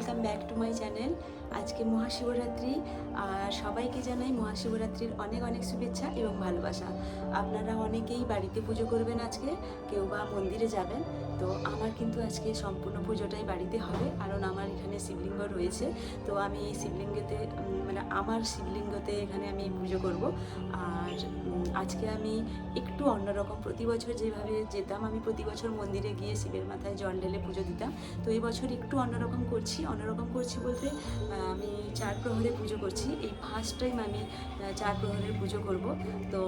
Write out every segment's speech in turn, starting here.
Welcome back to my channel আজকে মহাশিবরাত্রি, আর সবাইকে জানাই মহাশিবরাত্রির অনেক অনেক শুভেচ্ছা এবং ভালোবাসা। আপনারা অনেকেই বাড়িতে পুজো করবেন আজকে, কেউ বা মন্দিরে যাবেন। তো আমার কিন্তু আজকে সম্পূর্ণ পুজোটাই বাড়িতে হবে। কারণ আমার এখানে শিবলিঙ্গ রয়েছে। তো আমি এই শিবলিঙ্গতে মানে আমার শিবলিঙ্গতে এখানে আমি পুজো করব। আর আজকে আমি একটু অন্যরকম। প্রতি বছর যেভাবে যেতাম, আমি প্রতি বছর মন্দিরে গিয়ে শিবের মাথায় জল ঢেলে পুজো দিতাম। তো এই বছর একটু অন্যরকম করছি। অন্যরকম করছি বলতে আমি চার প্রহরে পুজো করছি। এই ফার্স্ট টাইম আমি চার প্রহরের পুজো করব। তো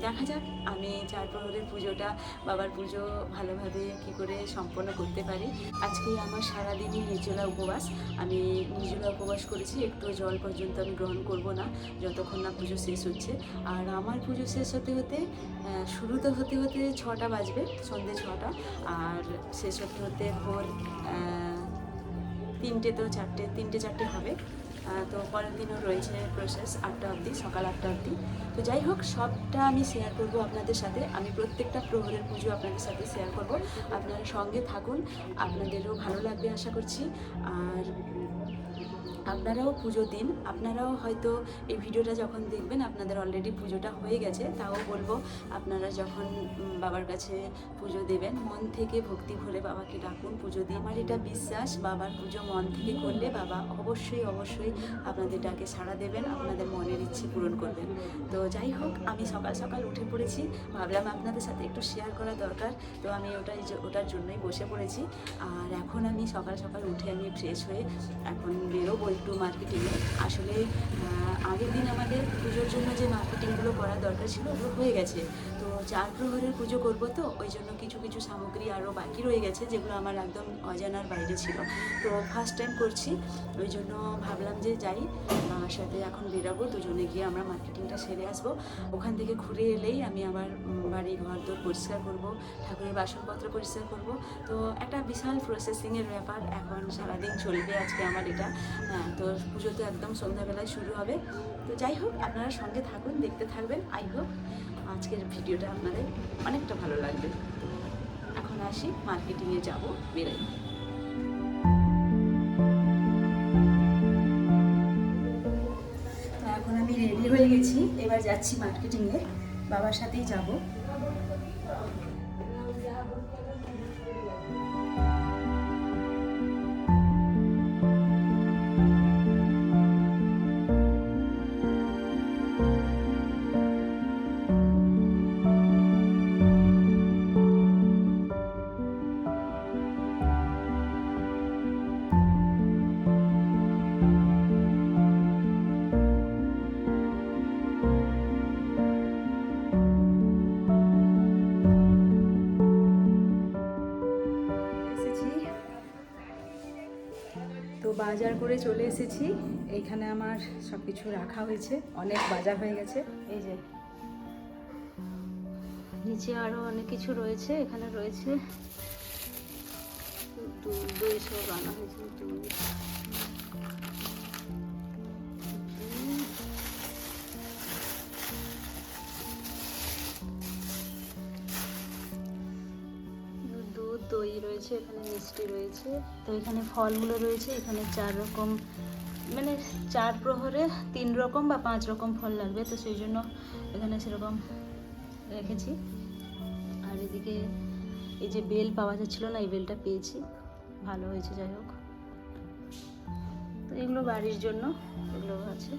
দেখা যাক আমি চার প্রহরের পুজোটা বাবার পুজো ভালোভাবে কি করে সম্পন্ন করতে পারি। আজকে আমার সারাদিনই নির্জলা উপবাস। আমি নির্জলা উপবাস করেছি একটু জল পর্যন্ত আমি গ্রহণ করব না যতক্ষণ না পুজো শেষ হচ্ছে। আর আমার পুজো শেষ হতে হতে আহ, শুরু তো হতে হতে ছটা বাজবে সন্ধ্যে ছটা। আর শেষ হতে হতে ভোর তিনটে তো চারটে, তিনটে চারটে হবে। তো পরের দিনও রয়েছে প্রসেস আটটা অবধি, সকাল আটটা অবধি। তো যাই হোক, সবটা আমি শেয়ার করব আপনাদের সাথে। আমি প্রত্যেকটা প্রহরের পুজো আপনাদের সাথে শেয়ার করব। আপনারা সঙ্গে থাকুন, আপনাদেরও ভালো লাগবে আশা করছি। আর আপনারাও পুজো দিন। আপনারাও হয়তো এই ভিডিওটা যখন দেখবেন, আপনাদের অলরেডি পুজোটা হয়ে গেছে, তাও বলব, আপনারা যখন বাবার কাছে পুজো দেবেন, মন থেকে ভক্তি ভরে বাবাকে ডাকুন, পুজো দিন। আমার এটা বিশ্বাস, বাবার পুজো মন থেকে করলে বাবা অবশ্যই অবশ্যই আপনাদের ডাকে সাড়া দেবেন, আপনাদের মনের ইচ্ছে পূরণ করবেন। তো যাই হোক, আমি সকাল সকাল উঠে পড়েছি। ভাবলাম আপনাদের সাথে একটু শেয়ার করা দরকার। তো আমি ওটাই ওটার জন্যই বসে পড়েছি। আর এখন আমি সকাল সকাল উঠে আমি ফ্রেশ হয়ে এখন বেরোবো একটু মার্কেটিংয়ে আসলে আগের দিন আমাদের পুজোর জন্য যে মার্কেটিংগুলো করা দরকার ছিল, ওগুলো হয়ে গেছে। চার প্রহরের পুজো করব তো ওই জন্য কিছু কিছু সামগ্রী আরও বাকি রয়ে গেছে যেগুলো আমার একদম অজানার বাইরে ছিল। তো ফার্স্ট টাইম করছি ওই জন্য ভাবলাম যে যাই আমার সাথে এখন বেরাবো দুজনে গিয়ে আমরা মার্কেটিংটা সেরে আসব। ওখান থেকে ঘুরে এলেই আমি উম, বাড়ি ঘর দোর পরিষ্কার করব ঠাকুরের বাসনপত্র পরিষ্কার করব। তো একটা বিশাল প্রসেসিংয়ের ব্যাপার এখন সারাদিন চলবে আজকে আমার এটা। হ্যাঁ তো পুজো তো একদম সন্ধ্যাবেলায় শুরু হবে। তো যাই হোক আপনারা সঙ্গে থাকুন দেখতে থাকবেন আই হোপ আজকের ভিডিওটা আপনাদের অনেকটা ভালো লাগবে। এখন আসি মার্কেটিংয়ে যাব, বেরোই। এখন আমি রেডি হয়ে গেছি, এবার যাচ্ছি মার্কেটিংয়ে বাবার সাথেই যাব। করে চলে এসেছি। এইখানে আমার সব কিছু রাখা হয়েছে। অনেক বাজার হয়ে গেছে। এই যে, নিচে আরও অনেক কিছু রয়েছে। এখানে রয়েছে দুধ দই সব আনা হয়েছে। দুধ রয়েছে, এখানে মিষ্টি রয়েছে। তো এখানে ফলগুলো রয়েছে, এখানে চার রকম মানে চার প্রহরে তিন রকম বা পাঁচ রকম ফল লাগবে। তো সেই জন্য এখানে সেরকম রেখেছি। আর এদিকে এই যে বেল পাওয়া যাচ্ছিল না, এই বেলটা পেয়েছি। ভালো হয়েছে, যাই হোক। তো এগুলো বাড়ির জন্য, এগুলো আছে।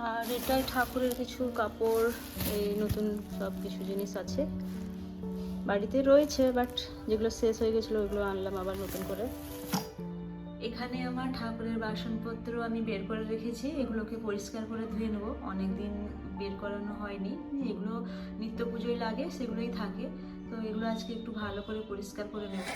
আর এটাই ঠাকুরের কিছু কাপড়, এই নতুন সব কিছু জিনিস আছে। বাড়িতে রয়েছে বাট যেগুলো শেষ হয়ে গেছিল, ওইগুলো আনলাম আবার নতুন করে। এখানে আমার ঠাকুরের বাসনপত্র আমি বের করে রেখেছি, এগুলোকে পরিষ্কার করে ধুয়ে নেব। অনেকদিন বের করানো হয়নি এগুলো নিত্য পুজোয় লাগে সেগুলোই থাকে। তো এগুলো আজকে একটু ভালো করে পরিষ্কার করে নেব।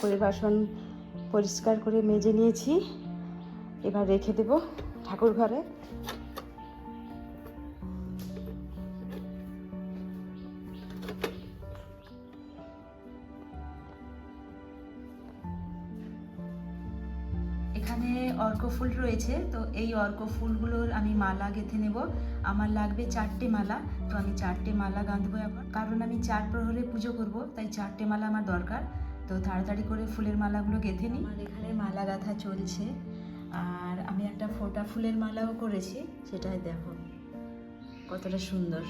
ঠাকুরের বাসন পরিষ্কার করে মেজে নিয়েছি। এবার রেখে দেব ঠাকুর ঘরে। এখানে অর্ক ফুল রয়েছে, তো এই অর্ক ফুলগুলোর আমি মালা গেঁথে নেব। আমার লাগবে চারটে মালা, তো আমি চারটে মালা গাঁথবো এখন। কারণ আমি চার প্রহরে পুজো করব, তাই চারটে মালা আমার দরকার। তো তাড়াতাড়ি করে ফুলের মালাগুলো গেঁথে নিই। আমার এখানে মালা গাঁথা চলছে। আর আমি একটা ফোটা ফুলের মালাও করেছি, সেটাই দেখো। কতটা সুন্দর।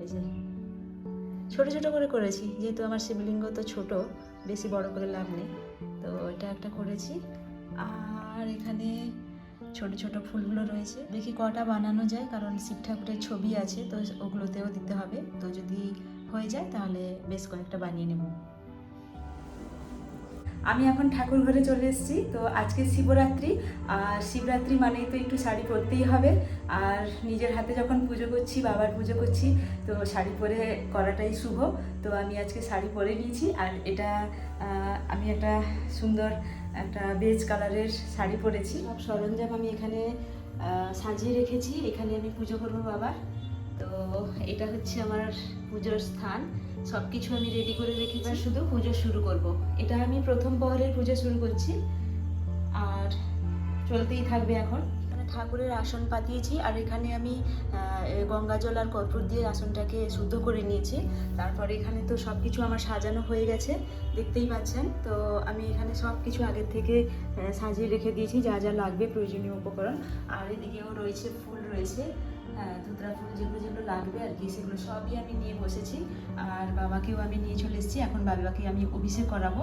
এই যে, ছোট ছোট করে করেছি, যেহেতু আমার শিবলিঙ্গ তো ছোট, বেশি বড় করে লাভ নেই। তো এটা একটা করেছি। আর এখানে ছোট ছোট ফুলগুলো রয়েছে। দেখি কটা বানানো যায়, কারণ শিব ঠাকুরের ছবি আছে, তো ওগুলোতেও দিতে হবে। তো যদি হয়ে যায়, তাহলে বেশ কয়েকটা বানিয়ে নেব। আমি এখন ঠাকুর ঘরে চলে এসেছি। তো আজকে শিবরাত্রি। আর শিবরাত্রি মানেই তো একটু শাড়ি পরতেই হবে। আর নিজের হাতে যখন পুজো করছি, বাবার পুজো করছি, তো শাড়ি পরে করাটাই শুভ। তো আমি আজকে শাড়ি পরে নিয়েছি। আর এটা আমি একটা সুন্দর একটা বেজ কালারের শাড়ি পরেছি। সব সরঞ্জাম আমি এখানে সাজিয়ে রেখেছি। এখানে আমি পুজো করব বাবার। তো এটা হচ্ছে আমার পুজোর স্থান। সব কিছু আমি রেডি করে রেখে এবার শুধু পুজো শুরু করব। এটা আমি প্রথম পহরের পুজো শুরু করছি। আর চলতেই থাকবে এখন এখানে। ঠাকুরের আসন পাতিয়েছি আর এখানে আমি গঙ্গা জল আর কর্পূর দিয়ে আসনটাকে শুদ্ধ করে নিয়েছি। তারপরে এখানে তো সব কিছু আমার সাজানো হয়ে গেছে, দেখতেই পাচ্ছেন। তো আমি এখানে সব কিছু আগের থেকে সাজিয়ে রেখে দিয়েছি, যা যা লাগবে প্রয়োজনীয় উপকরণ। আর এদিকেও রয়েছে ফুল রয়েছে ধুতরা ফুল যেগুলো যেগুলো লাগবে আর কি, সেগুলো সবই আমি নিয়ে বসেছি। আর বাবাকেও আমি নিয়ে চলে এসেছি, এখন বাবাকে আমি অভিষেক করাবো।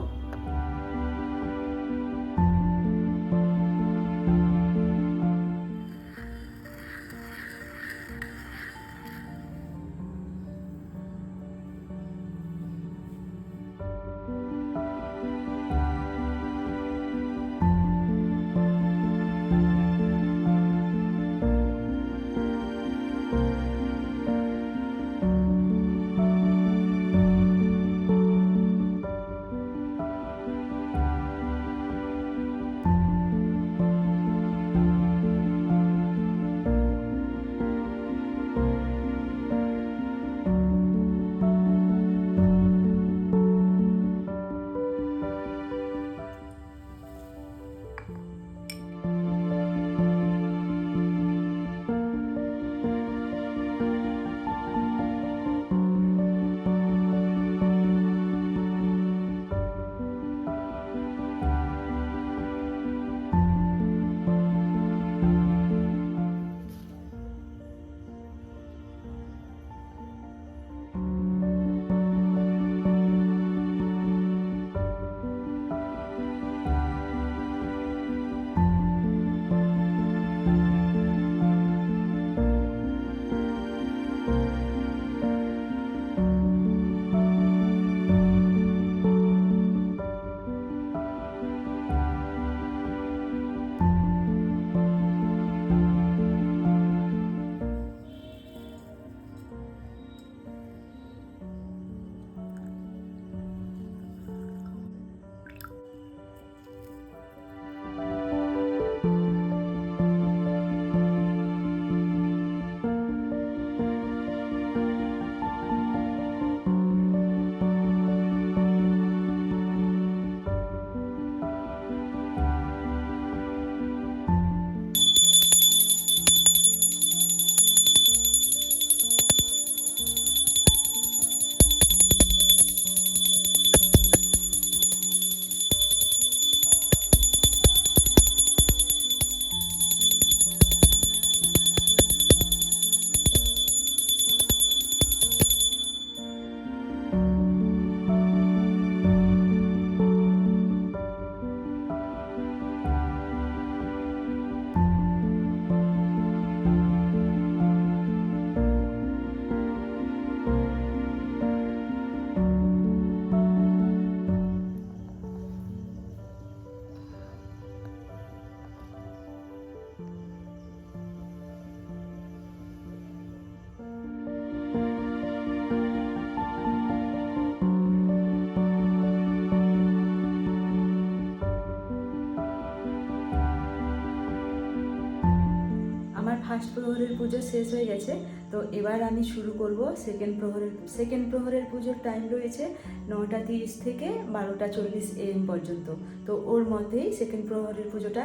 প্রহরের পুজো শেষ হয়ে গেছে, তো এবার আমি শুরু করব সেকেন্ড প্রহরের সেকেন্ড প্রহরের পুজোর টাইম রয়েছে নটা তিরিশ থেকে বারোটা চল্লিশ এম পর্যন্ত। তো ওর মধ্যেই সেকেন্ড প্রহরের পুজোটা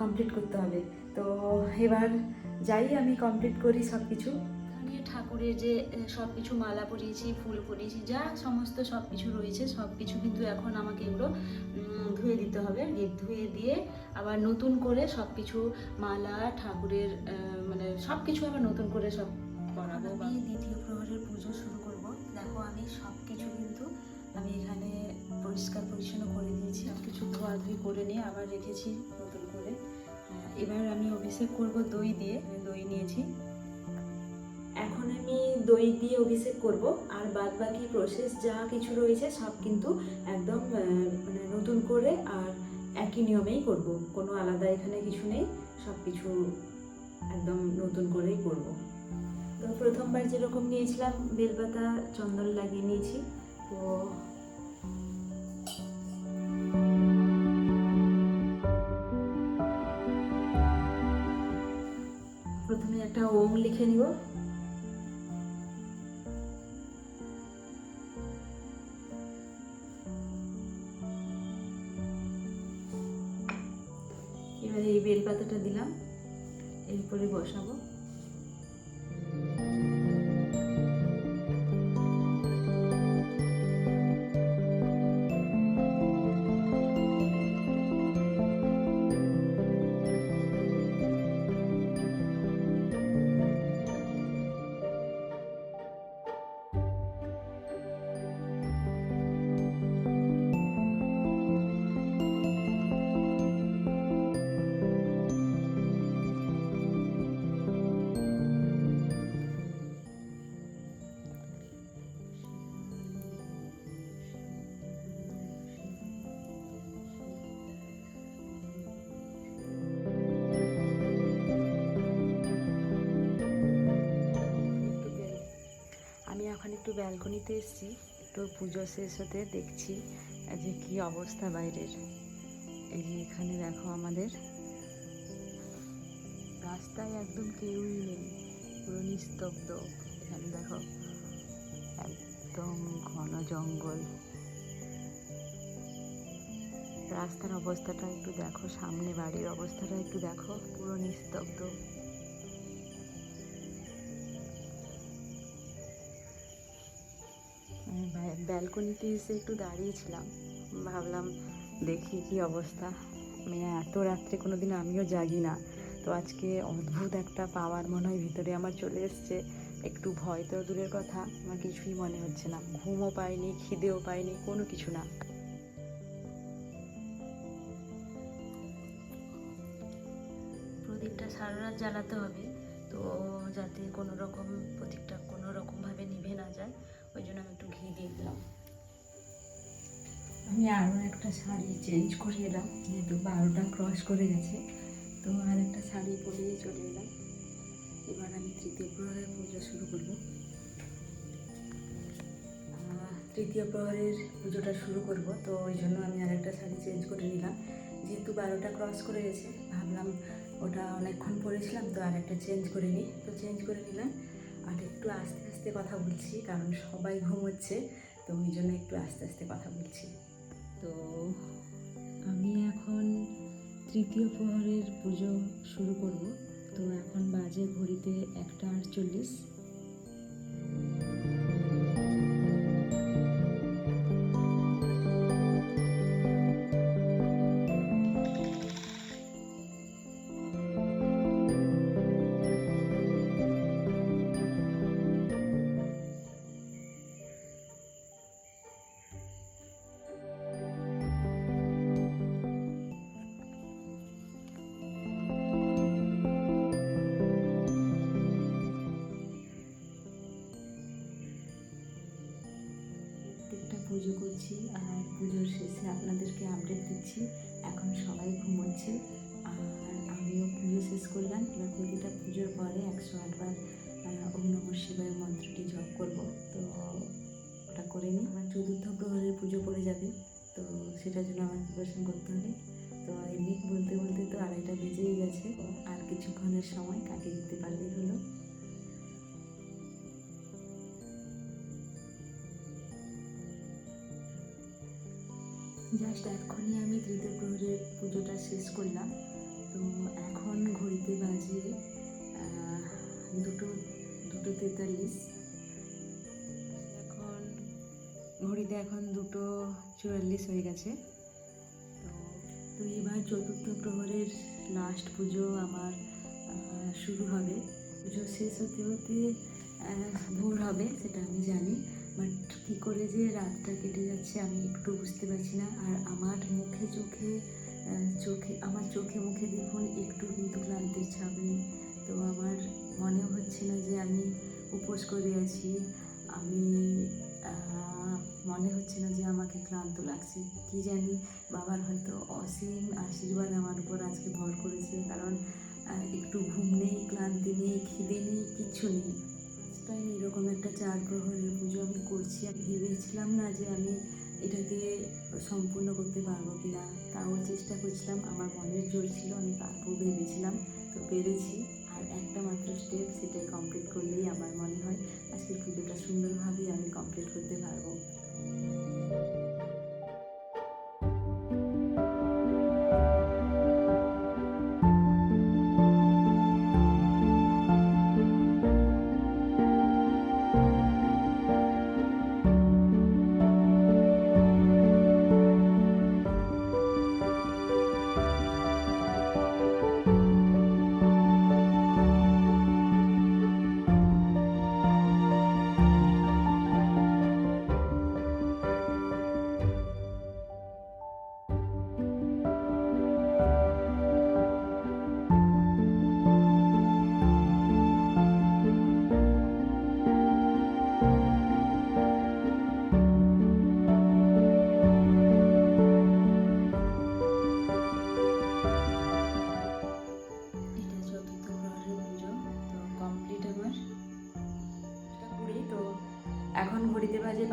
কমপ্লিট করতে হবে। তো এবার যাই আমি কমপ্লিট করি সব কিছু ঠাকুরের যে সব কিছু মালা পরিয়েছি ফুল পরিয়েছি যা সমস্ত সব কিছু রয়েছে সব কিছু কিন্তু এখন আমাকে এগুলো ধুয়ে দিতে হবে। ধুয়ে দিয়ে আবার নতুন করে সব কিছু মালা ঠাকুরের মানে সব কিছু আবার নতুন করে সব করাবো আমি দ্বিতীয় প্রহরের পুজো শুরু করব। দেখো আমি সব কিছু কিন্তু আমি এখানে পরিষ্কার পরিচ্ছন্ন করে দিয়েছি। সব কিছু ধোয়াধুয়ি করে নিয়ে আবার রেখেছি নতুন করে। হ্যাঁ, এবার আমি অভিষেক করব দই দিয়ে। দই নিয়েছি। এখন আমি দই দিয়ে অভিষেক করব, আর বাদ বাকি প্রসেস যা কিছু রয়েছে সব কিন্তু একদম মানে নতুন করে আর একই নিয়মেই করব। কোনো আলাদা এখানে কিছু নেই, সব কিছু একদম নতুন করেই করব। তো প্রথমবার যেরকম নিয়েছিলাম, বেলপাতা, চন্দন লাগিয়ে নিয়েছি, তো প্রথমে একটা ওম লিখে নিব। এরপরে ব্যালকনিতে এসেছি, একটু পুজো শেষ হতে দেখছি যে কি অবস্থা বাইরের। এই যে এখানে দেখো আমাদের। রাস্তায় একদম কেউই নেই, পুরো নিস্তব্ধ। এখানে দেখো একদম ঘন জঙ্গল। রাস্তার অবস্থাটা একটু দেখো, সামনে বাড়ির অবস্থাটা একটু দেখো, পুরো নিস্তব্ধ। ব্যালকনিতে এসে একটু দাঁড়িয়েছিলাম। ভাবলাম, দেখি কি অবস্থা। আমি এত রাত্রে কোনো দিন আমিও জাগি না। তো আজকে অদ্ভুত একটা পাওয়ার মনে হয় ভিতরে আমার চলে এসছে। একটু ভয় তো দূরের কথা, আমার কিছুই মনে হচ্ছে না। ঘুমও পাইনি, খিদেও পাইনি, কোনো কিছু না। প্রদীপটা সারা রাত জ্বালাতে হবে। তো যাতে কোনো রকম প্রদীপটা কোনো রকমভাবে নিভে না যায়, ওই জন্য আমি একটু ঘি দিয়ে দিলাম। আমি আরও একটা শাড়ি চেঞ্জ করে এলাম, যেহেতু বারোটা ক্রস করে গেছে, তো আর একটা শাড়ি পরিয়ে চলে এলাম। এবার আমি তৃতীয় প্রহরের পুজো শুরু করব। তৃতীয় প্রহরের পুজোটা শুরু করব, তো ওই জন্য আমি আর একটা শাড়ি চেঞ্জ করে নিলাম। যেহেতু বারোটা ক্রস করে গেছে, ভাবলাম ওটা অনেকক্ষণ পরেছিলাম, তো আর একটা চেঞ্জ করে নিই। তো চেঞ্জ করে নিলাম, আর একটু আস্তে আস্তে কথা বলছি, কারণ সবাই ঘুমোচ্ছে, তো ওই জন্য একটু আস্তে আস্তে কথা বলছি। তো আমি এখন তৃতীয় প্রহরের পুজো শুরু করব। তো এখন বাজে ঘড়িতে একটা আটচল্লিশ। পুজোর শেষে আপনাদেরকে আপডেট দিচ্ছি। এখন সবাই ঘুমোচ্ছে। আর আমিও পুজো শেষ করলাম। এবার প্রতিটা পুজোর পরে একশো আটবার ওম শিবায় মন্ত্রটি জপ করব। তো ওটা করে নিই। আমার চতুর্থ প্রহরের পুজো পড়ে যাবে। তো সেটার জন্য আমার প্রিপারেশন করতে হবে। তো এমনি বলতে বলতে তো আড়াইটা বেজেই গেছে। আর কিছুক্ষণের সময় কাটিয়ে দিতে পারলেই হলো। জাস্ট এক্ষুনি আমি তৃতীয় প্রহরের পুজোটা শেষ করলাম। তো এখন ঘড়িতে বাজে দুটো দুটো তেতাল্লিশ। এখন ঘড়িতে এখন দুটো চুয়াল্লিশ হয়ে গেছে। তো এবার চতুর্থ প্রহরের লাস্ট পুজো আমার শুরু হবে। পুজো শেষ হতে হতে ভোর হবে, সেটা আমি জানি। বাট কী করে যে রাতটা কেটে যাচ্ছে একটু বুঝতে পারছি না। আর আমার মুখে চোখে চোখে, আমার চোখে মুখে দেখুন একটু কিন্তু ক্লান্তির ছাপ নেই। তো আমার মনে হচ্ছে না যে আমি উপোস করে আছি। আমি মনে হচ্ছে না যে আমাকে ক্লান্ত লাগছে। কি জানি, বাবার হয়তো অসীম আশীর্বাদ আমার উপর আজকে ভর করেছে। কারণ একটু ঘুম নেই, ক্লান্তি নেই, খিদে নেই, কিচ্ছু নেই। টাইম এরকম একটা চার প্রহরের পুজো আমি করছি। আমি ভেবেছিলাম না যে আমি এটাকে সম্পূর্ণ করতে পারব কিনা তাও চেষ্টা করছিলাম। আমার মনের জোর ছিল, আমি পারব ভেবেছিলাম, তো পেরেছি। আর একটা মাত্র স্টেপ সেটাই কমপ্লিট করলেই আমার মনে হয়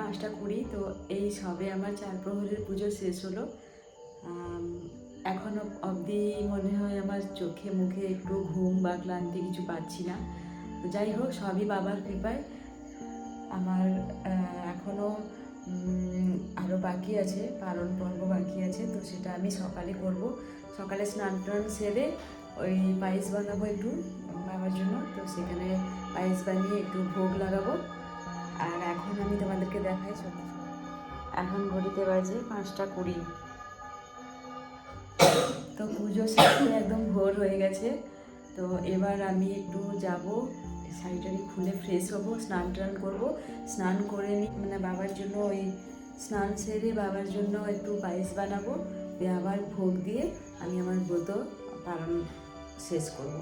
পাঁচটা কুড়ি তো এই সবে আমার চার প্রহরের পুজো শেষ হলো। এখনও এখনও অবধি মনে হয় আমার চোখে মুখে একটু ঘুম বা ক্লান্তি কিছু পাচ্ছি না। যাই হোক, সবই বাবার কৃপায়। আমার এখনও আরও বাকি আছে, পালন পর্ব বাকি আছে, তো সেটা আমি সকালে করব। সকালে স্নান টান সেরে ওই পায়েস বানাবো একটু বাবার জন্য, তো সেখানে পায়েস বানিয়ে একটু ভোগ লাগাবো। আর এখন আমি তোমাদেরকে দেখাই ছোট এখন ঘড়িতে বাজে পাঁচটা কুড়ি। তো পুজো শেষ একদম ভোর হয়ে গেছে। তো এবার আমি একটু যাব শাড়িটারি খুলে ফ্রেশ হব, স্নান টান করব। স্নান করে নি মানে বাবার জন্য ওই স্নান সেরে বাবার জন্য একটু পায়েস বানাবো। দিয়ে আবার ভোগ দিয়ে আমি আমার ব্রত পালন শেষ করব।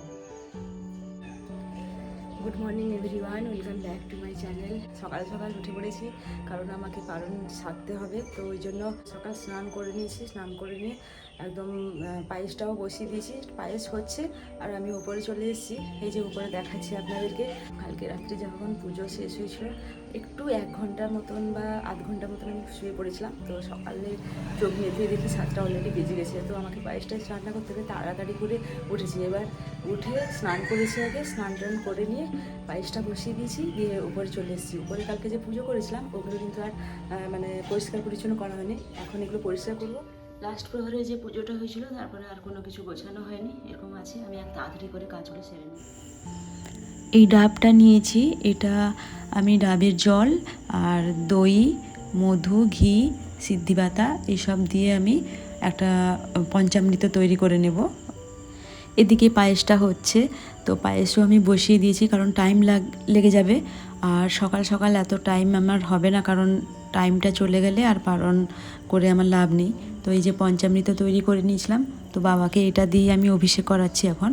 Good morning everyone welcome back to my channel সকাল সকাল উঠে পড়েছি, কারণ আমাকে পালন সারতে হবে, তো ওই জন্য সকাল স্নান করে নিয়েছি, স্নান করে নিয়ে একদম পায়েসটাও বসিয়ে দিয়েছি। পায়েস হচ্ছে, আর আমি উপরে চলে এসেছি। এই যে উপরে দেখাচ্ছি আপনাদেরকে, কালকে রাত্রে যখন পুজো শেষ হয়েছিল একটু এক ঘণ্টার মতন বা আধ ঘণ্টার মতন আমি শুয়ে পড়েছিলাম। তো সকালে চোখ মেঁধে দেখি সাতটা অলরেডি বেজে গেছে। তো আমাকে পায়েসটা রান্না করতে হবে, তাড়াতাড়ি করে উঠেছি। এবার উঠে স্নান করেছি আগে, স্নান টান করে নিয়ে পায়েসটা বসিয়ে দিয়েছি, দিয়ে উপরে চলে এসেছি। উপরে কালকে যে পুজো করেছিলাম, ওগুলো কিন্তু আর মানে পরিষ্কার পরিচ্ছন্ন করা হয়নি। এখন এগুলো পরিষ্কার করব। লাস্ট প্রহরে যে পুজোটা হয়েছিল, তারপরে আর কোনো কিছু গোছানো হয়নি। এরকম আছে, আমি এক তাড়াতাড়ি করে কাজগুলো সেরে নিই। এই ডাবটা নিয়েছি, এটা আমি ডাবের জল আর দই, মধু, ঘি সিদ্ধিবাতা এসব দিয়ে আমি একটা পঞ্চামৃত তৈরি করে নেব। এদিকে পায়েসটা হচ্ছে, তো পায়েসও আমি বসিয়ে দিয়েছি কারণ টাইম লাগ, লেগে যাবে। আর সকাল সকাল এত টাইম আমার হবে না কারণ টাইমটা চলে গেলে আর পারণ করে আমার লাভ নেই। তো এই যে পঞ্চামৃত তৈরি করে নিয়েছিলাম, তো বাবাকে এটা দিয়ে আমি অভিষেক করাচ্ছি এখন।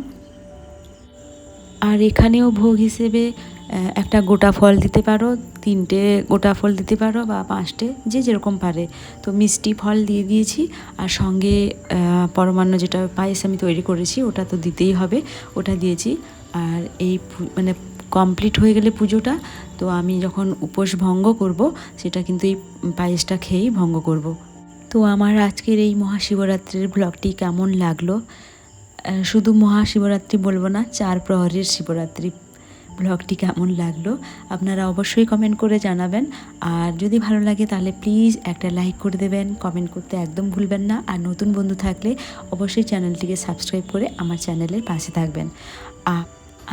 আর এখানেও ভোগ হিসেবে একটা গোটা ফল দিতে পারো, তিনটে গোটা ফল দিতে পারো বা পাঁচটে, যে যেরকম পারে। তো মিষ্টি ফল দিয়ে দিয়েছি আর সঙ্গে পরমান্ন যেটা পায়েস আমি তৈরি করেছি, ওটা তো দিতেই হবে, ওটা দিয়েছি। আর এই মানে কমপ্লিট হয়ে গেলে পুজোটা, তো আমি যখন উপোস ভঙ্গ করব, সেটা কিন্তু এই পায়েসটা খেয়েই ভঙ্গ করব। তো আমার আজকের এই মহাশিবরাত্রির ব্লগটি কেমন লাগল? শুধু মহাশিবরাত্রি বলব না, চার প্রহরের শিবরাত্রি ব্লগটি কেমন লাগল আপনারা অবশ্যই কমেন্ট করে জানাবেন। আর যদি ভালো লাগে তাহলে প্লিজ একটা লাইক করে দেবেন কমেন্ট করতে একদম ভুলবেন না। আর নতুন বন্ধু থাকলে অবশ্যই চ্যানেলটিকে সাবস্ক্রাইব করে আমার চ্যানেলের পাশে থাকবেন।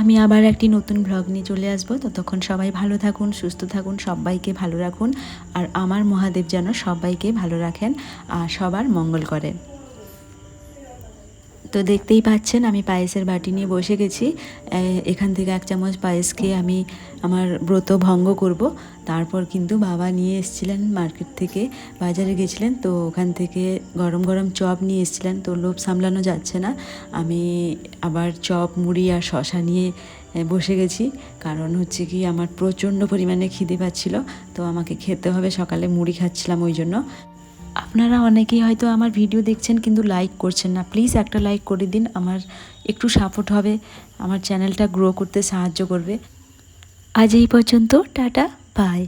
আমি আবার একটি নতুন ব্লগ নিয়ে চলে আসব। ততক্ষণ সবাই ভালো থাকুন, সুস্থ থাকুন, সবাইকে ভালো রাখুন। আর আমার মহাদেব যেন সবাইকে ভালো রাখেন, আর সবার মঙ্গল করেন। তো দেখতেই পাচ্ছেন, আমি পায়েসের বাটি নিয়ে বসে গেছি। এখান থেকে এক চামচ পায়েস খেয়ে আমি আমার ব্রত ভঙ্গ করব। তারপর কিন্তু বাবা নিয়ে এসেছিলেন মার্কেট থেকে, বাজারে গেছিলেন। তো ওখান থেকে গরম গরম চপ নিয়ে এসেছিলেন। তো লোভ সামলানো যাচ্ছে না। আমি আবার চপ, মুড়ি আর শশা নিয়ে বসে গেছি। কারণ হচ্ছে কি, আমার প্রচণ্ড পরিমাণে খিদে পাচ্ছিল। তো আমাকে খেতে হবে, সকালে মুড়ি খাচ্ছিলাম ওই জন্য। আপনারা অনেকেই হয়তো আমার ভিডিও দেখছেন কিন্তু লাইক করছেন না। প্লিজ একটা লাইক করে দিন, আমার একটু সাপোর্ট হবে, আমার চ্যানেলটা গ্রো করতে সাহায্য করবে। আজ এই পর্যন্ত, টাটা বাই